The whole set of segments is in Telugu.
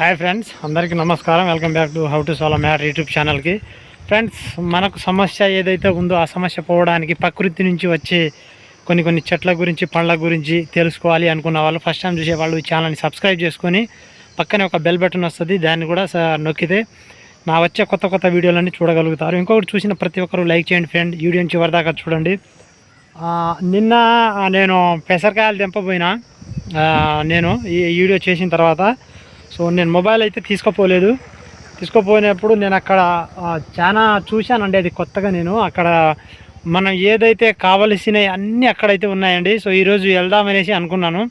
హాయ్ ఫ్రెండ్స్ అందరికీ నమస్కారం. Welcome back to how to సాలో మ్యాట్ యూట్యూబ్ ఛానల్కి ఫ్రెండ్స్ మనకు సమస్య ఏదైతే ఉందో ఆ సమస్య పోవడానికి ప్రకృతి నుంచి వచ్చే కొన్ని కొన్ని చెట్ల గురించి పండ్ల గురించి తెలుసుకోవాలి అనుకున్న వాళ్ళు ఫస్ట్ టైం చూసే వాళ్ళు ఈ ఛానల్ని సబ్స్క్రైబ్ చేసుకొని పక్కనే ఒక బెల్ బటన్ వస్తుంది. దాన్ని కూడా స- నొక్కితే నా వచ్చే కొత్త కొత్త వీడియోలన్నీ చూడగలుగుతారు. ఇంకొకటి చూసిన ప్రతి ఒక్కరు లైక్ చేయండి ఫ్రెండ్ వీడియోని చివరిదాకా చూడండి. నిన్న నేను పెసరకాయలు తెంపబోయినా. నేను ఈ వీడియో చేసిన తర్వాత సో నేను మొబైల్ అయితే తీసుకోపోలేదు. తీసుకోపోయినప్పుడు నేను అక్కడ చాలా చూశానండి అది కొత్తగా నేను. అక్కడ మనం ఏదైతే కావలసినవి అన్నీ అక్కడైతే ఉన్నాయండి. సో ఈరోజు వెళ్దామనేసి అనుకున్నాను.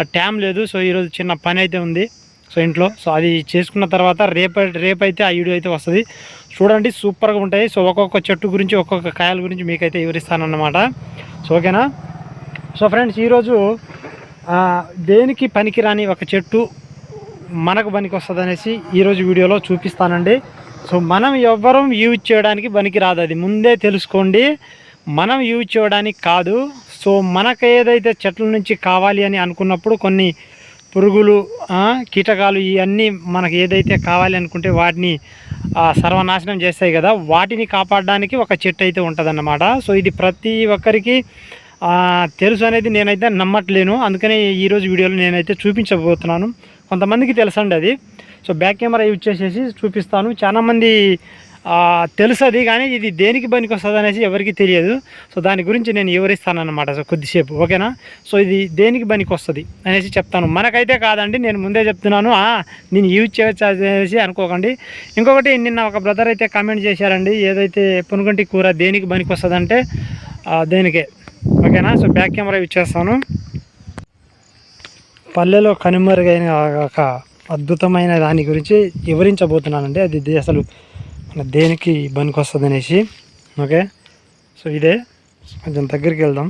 ఆ ట్యామ్ లేదు. సో ఈరోజు చిన్న పని అయితే ఉంది. సో ఇంట్లో సో అది చేసుకున్న తర్వాత రేపు రేపైతే ఆ వీడియో అయితే వస్తుంది. చూడండి సూపర్గా ఉంటాయి. సో ఒక్కొక్క చెట్టు గురించి ఒక్కొక్క కాయల గురించి మీకైతే వివరిస్తానన్నమాట. సో ఓకేనా? సో ఫ్రెండ్స్ ఈరోజు దేనికి పనికిరాని ఒక చెట్టు మనకు పనికి వస్తుంది అనేసి ఈరోజు వీడియోలో చూపిస్తానండి. సో మనం ఎవ్వరం యూజ్ చేయడానికి పనికి రాదు అది. ముందే తెలుసుకోండి. మనం యూజ్ చేయడానికి కాదు. సో మనకు ఏదైతే చెట్ల నుంచి కావాలి అని అనుకున్నప్పుడు కొన్ని పురుగులు కీటకాలు ఇవన్నీ మనకు ఏదైతే కావాలి అనుకుంటే వాటిని సర్వనాశనం చేస్తాయి కదా. వాటిని కాపాడడానికి ఒక చెట్టు అయితే ఉంటుందన్నమాట. సో ఇది ప్రతి ఒక్కరికి తెలుసు అనేది నేనైతే నమ్మట్లేను. అందుకనే ఈరోజు వీడియోలో నేనైతే చూపించబోతున్నాను. కొంతమందికి తెలుసండి అది. సో బ్యాక్ కెమెరా యూజ్ చేసేసి చూపిస్తాను. చాలామంది తెలుసది కానీ ఇది దేనికి పనికి వస్తుంది అనేసి ఎవరికి తెలియదు. సో దాని గురించి నేను వివరిస్తానమాట సో కొద్దిసేపు ఓకేనా? సో ఇది దేనికి పనికి వస్తుంది అనేసి చెప్తాను. మనకైతే కాదండి నేను ముందే చెప్తున్నాను. నేను యూజ్ చేయొచ్చు అనేసి అనుకోకండి. ఇంకొకటి నిన్న ఒక బ్రదర్ అయితే కామెంట్ చేశారండి ఏదైతే పునుగంటి కూర దేనికి పనికి వస్తుందంటే దేనికే. ఓకేనా? సో బ్యాక్ కెమెరా యూజ్ చేస్తాను. పల్లెలో కనుమరుగైన ఒక అద్భుతమైన దాని గురించి వివరించబోతున్నానండి. అది అసలు మన దేనికి బనికి వస్తుంది అనేసి ఓకే? సో ఇదే. కొంచెం దగ్గరికి వెళ్దాం.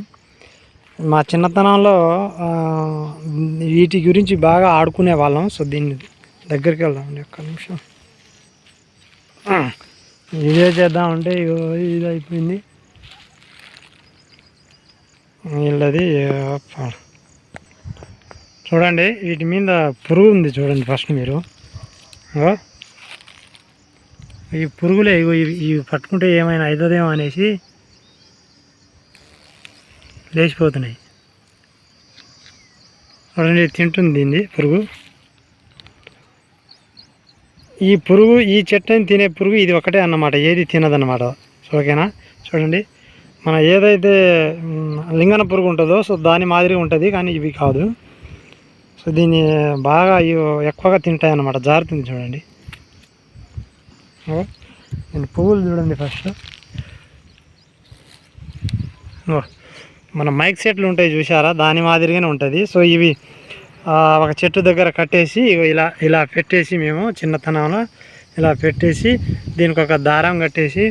మా చిన్నతనంలో వీటి గురించి బాగా ఆడుకునే వాళ్ళం. సో దీన్ని దగ్గరికి వెళ్దాం ఒక్క నిమిషం. ఇదే చేద్దామంటే ఇది అయిపోయింది వీళ్ళది చూడండి వీటి మీద పురుగు ఉంది చూడండి ఫస్ట్ మీరు. ఈ పురుగులే ఇవి ఇవి పట్టుకుంటే ఏమైనా అవుతుందేమో అనేసి లేచిపోతున్నాయి. చూడండి తింటుంది దీన్ని పురుగు. ఈ పురుగు ఈ చెట్టుని తినే పురుగు ఇది ఒకటే అన్నమాట ఏది తినదన్నమాట. ఓకేనా? చూడండి మన ఏదైతే లింగన పురుగు ఉంటుందో సో దాని మాదిరి ఉంటుంది కానీ ఇవి కాదు. సో దీన్ని బాగా ఇవి ఎక్కువగా తింటాయి అన్నమాట జారుతుంది చూడండి. నేను దీని పువ్వులు చూడండి ఫస్ట్. ఓ, మన మైక్ సెట్లు ఉంటాయి చూసారా దాని మాదిరిగానే ఉంటుంది. సో ఇవి ఒక చెట్టు దగ్గర కట్టేసి ఇలా ఇలా పెట్టేసి మేము చిన్నతనంలో ఇలా పెట్టేసి దీనికి ఒక దారం కట్టేసి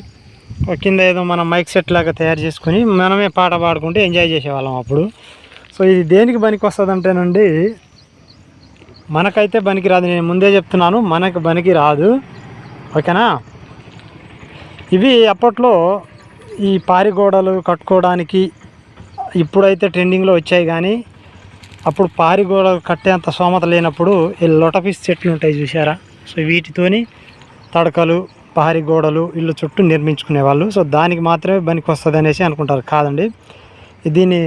ఒక కింద ఏదో మనం మైక్ సెట్ లాగా తయారు చేసుకొని మనమే పాట పాడుకుంటూ ఎంజాయ్ చేసేవాళ్ళం అప్పుడు. సో ఇది దేనికి పనికి వస్తుందంటేనండి మనకైతే పనికి రాదు నేను ముందే చెప్తున్నాను మనకు పనికి రాదు ఓకేనా? ఇవి అప్పట్లో ఈ పారిగోడలు కట్టుకోవడానికి ఇప్పుడైతే ట్రెండింగ్లో వచ్చాయి కానీ అప్పుడు పారిగోడలు కట్టేంత సోమత లేనప్పుడు ఈ లొటపిస్ చెట్లు ఉంటాయి చూసారా సో వీటితోని తడకలు పహారీ గోడలు ఇల్లు చుట్టూ నిర్మించుకునేవాళ్ళు. సో దానికి మాత్రమే పనికి వస్తుంది అనేసి అనుకుంటారు. కాదండి. దీన్ని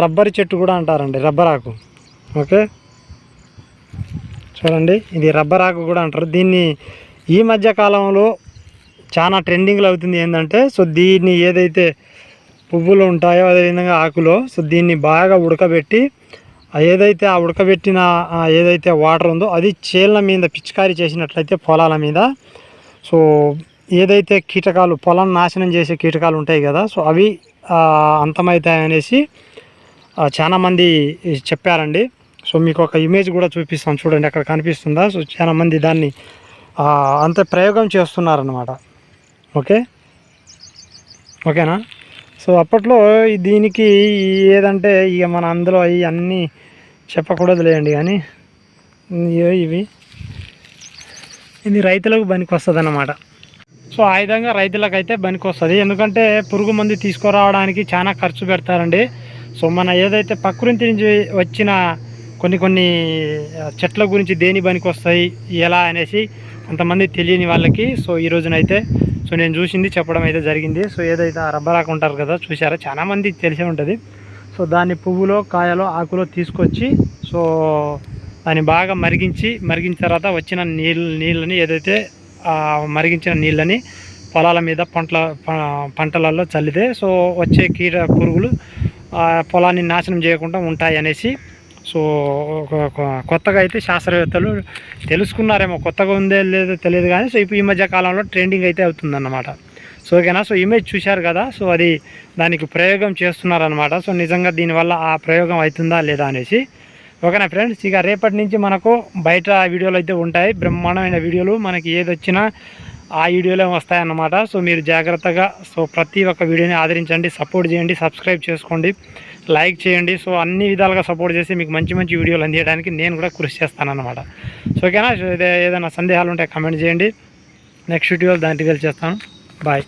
రబ్బర్ చెట్టు కూడా అంటారండి రబ్బర్ ఆకు ఓకే? చూడండి ఇది రబ్బర్ ఆకు కూడా అంటారు. దీన్ని ఈ మధ్య కాలంలో చాలా ట్రెండింగ్లో అవుతుంది ఏంటంటే సో దీన్ని ఏదైతే పువ్వులు ఉంటాయో అదేవిధంగా ఆకులో సో దీన్ని బాగా ఉడకబెట్టి ఏదైతే ఆ ఉడకబెట్టిన ఏదైతే వాటర్ ఉందో అది చేళ్ళ మీద పిచికారీ చేసినట్లయితే పొలాల మీద. సో ఏదైతే కీటకాలు పొలం నాశనం చేసే కీటకాలు ఉంటాయి కదా సో అవి అంతమవుతాయనేసి చాలామంది చెప్పారండి. సో మీకు ఒక ఇమేజ్ కూడా చూపిస్తాను. చూడండి అక్కడ కనిపిస్తుందా? సో చాలామంది దాన్ని అంత ప్రయోగం చేస్తున్నారన్నమాట. ఓకే? ఓకేనా? సో అప్పట్లో దీనికి ఏదంటే ఇక మన అందులో అవి అన్నీ చెప్పకూడదు లేండి. కానీ ఇవి. ఇది రైతులకు పనికి వస్తుంది అన్నమాట సో ఆ విధంగా రైతులకు అయితే పనికి వస్తుంది. ఎందుకంటే పురుగు మందు తీసుకురావడానికి చాలా ఖర్చు పెడతారండి. సో మన ఏదైతే ప్రకృతి నుంచి వచ్చిన కొన్ని కొన్ని చెట్ల గురించి దేని పనికి వస్తాయి ఎలా అనేసి కొంతమంది తెలియని వాళ్ళకి. సో ఈ రోజునైతే సో నేను చూసింది చెప్పడం అయితే జరిగింది. సో ఏదైతే ఆ రబ్బర్ ఉంటారు కదా చూసారా చాలామంది తెలిసే ఉంటుంది. సో దాన్ని పువ్వులో కాయలో ఆకులో తీసుకొచ్చి సో దాన్ని బాగా మరిగించి మరిగించిన తర్వాత వచ్చిన నీళ్ళు నీళ్ళని ఏదైతే మరిగించిన నీళ్ళని పొలాల మీద పంటల పంటలలో చల్లితే సో వచ్చే కీట పురుగులు ఆ పొలాన్ని నాశనం చేయకుండా ఉంటాయి అనేసి సో కొత్తగా అయితే శాస్త్రవేత్తలు తెలుసుకున్నారేమో కొత్తగా ఉందే లేదో తెలియదు కానీ సో ఇప్పుడు ఈ మధ్య కాలంలో ట్రెండింగ్ అయితే అవుతుందన్నమాట. సో ఓకేనా? సో ఇమేజ్ చూశారు కదా? సో అది దానికి ప్రయోగం చేస్తున్నారనమాట సో నిజంగా దీనివల్ల ఆ ప్రయోగం అవుతుందా లేదా అనేసి. ఓకేనా ఫ్రెండ్స్? ఇక రేపటి నుంచి మనకు బయట వీడియోలు అయితే ఉంటాయి. బ్రహ్మాండమైన వీడియోలు మనకి ఏది వచ్చినా ఆ వీడియోలే వస్తాయన్నమాట. సో మీరు జాగ్రత్తగా సో ప్రతి ఒక్క వీడియోని ఆదరించండి సపోర్ట్ చేయండి సబ్స్క్రైబ్ చేసుకోండి. లైక్ చేయండి. సో అన్ని విధాలుగా సపోర్ట్ చేసి మీకు మంచి మంచి వీడియోలు అందించడానికి నేను కూడా కృషి చేస్తానన్నమాట. సో ఓకేనా? ఏదైనా సందేహాలు ఉంటే కమెంట్ చేయండి. నెక్స్ట్ వీడియోలు దాని డీటెయిల్స్ చేస్తాను. బాయ్.